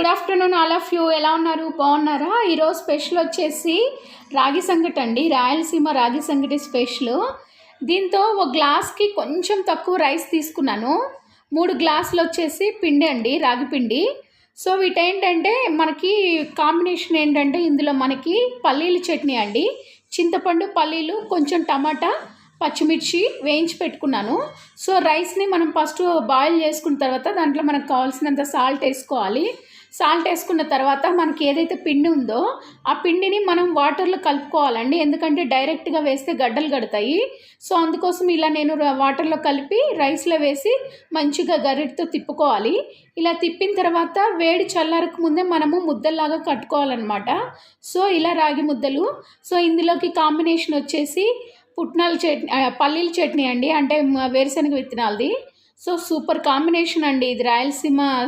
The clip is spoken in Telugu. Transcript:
Good afternoon all of you. ఎలా ఉన్నారు? బాగున్నారా? ఈరోజు స్పెషల్ వచ్చేసి రాగి సంగటి అండి. రాయలసీమ రాగి సంగటి స్పెషల్. దీంతో ఒక గ్లాస్కి కొంచెం తక్కువ రైస్ తీసుకున్నాను. మూడు గ్లాసులు వచ్చేసి పిండి అండి రాగి పిండి. సో వీటేంటంటే మనకి కాంబినేషన్ ఏంటంటే ఇందులో మనకి పల్లీలు చట్నీ అండి. చింతపండు పల్లీలు కొంచెం టమాటా పచ్చిమిర్చి వేయించి పెట్టుకున్నాను. సో రైస్ని మనం ఫస్ట్ బాయిల్ చేసుకున్న తర్వాత దాంట్లో మనకు కావాల్సినంత సాల్ట్ వేసుకోవాలి. సాల్ట్ వేసుకున్న తర్వాత మనకి ఏదైతే పిండి ఉందో ఆ పిండిని మనం వాటర్లో కలుపుకోవాలండి. ఎందుకంటే డైరెక్ట్గా వేస్తే గడ్డలు కడతాయి సో అందుకోసం ఇలా నేను వాటర్లో కలిపి రైస్లో వేసి మంచిగా గరిటతో తిప్పుకోవాలి. ఇలా తిప్పిన తర్వాత వేడి చల్లారక ముందే మనము ముద్దల్లాగా కట్టుకోవాలన్నమాట. సో ఇలా రాగి ముద్దలు. సో ఇందులోకి కాంబినేషన్ వచ్చేసి పుట్నాల చట్నీ పల్లీల చట్నీ అండి. అంటే వేరుశనగ విత్తనాలది. సో సూపర్ కాంబినేషన్ అండి. ఇది రాయలసీమ